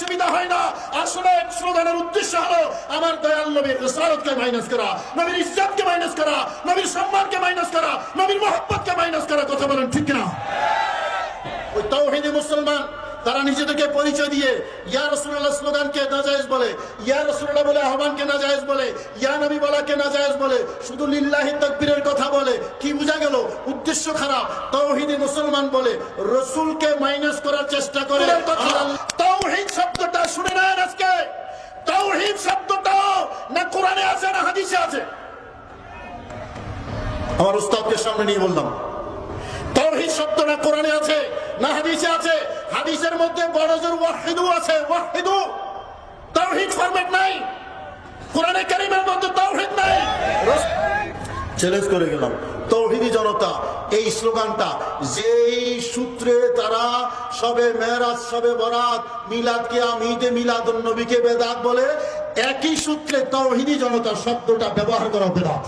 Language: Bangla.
অসুবিধা হয় না। আসলে স্লোগানের উদ্দেশ্য হলো আমার দয়াল নবীর রেসারতকে মাইনাস করা নবীর ইজ্জতকে মাইনাস করা নবীর সম্মানকে মাইনাস করা নবীর মোহাম্মতকে মাইনাস করা কথা বলেন ঠিক না ওই তাওহীদি মুসলমান তারা নিজেদেরকে পরিচয় দিয়ে ইয়া রাসূলুল্লাহ স্লোগানকে নাজায়েজ বলে ইয়া রাসূলুল্লাহ বলে আহ্বানকে নাজায়েজ বলে ইয়া নবী বলাকে নাজায়েজ বলে শুধু লিল্লাহি তাকবীরের কথা বলে কি বোঝা গেল? উদ্দেশ্য খারাপ। তাওহীদি মুসলমান বলে রসূলকে মাইনাস করার চেষ্টা করে হাদিসে আছে। আমার উস্তাদকে সামনে নিয়ে বললাম তৌহিদ শব্দটা কোরআনে আছে, না হাদিসে আছে? হাদিসের মধ্যে বড় জোর ওয়াহিদু আছে, ওয়াহিদু। তৌহিদ ফরম্যাট নাই। কোরআনে কারীমের মধ্যে তৌহিদ নাই। চ্যালেঞ্জ করে গেলাম। তৌহিদি জনতা, এই স্লোগানটা, যেই সূত্রে তারা সবে মেহরাজ সবে বরাত, মিলাদ কে আমিদে মিলাদ নবীকে বেদাত বলে, একই সূত্রে তৌহিদি জনতা শব্দটা ব্যবহার করা বেদাত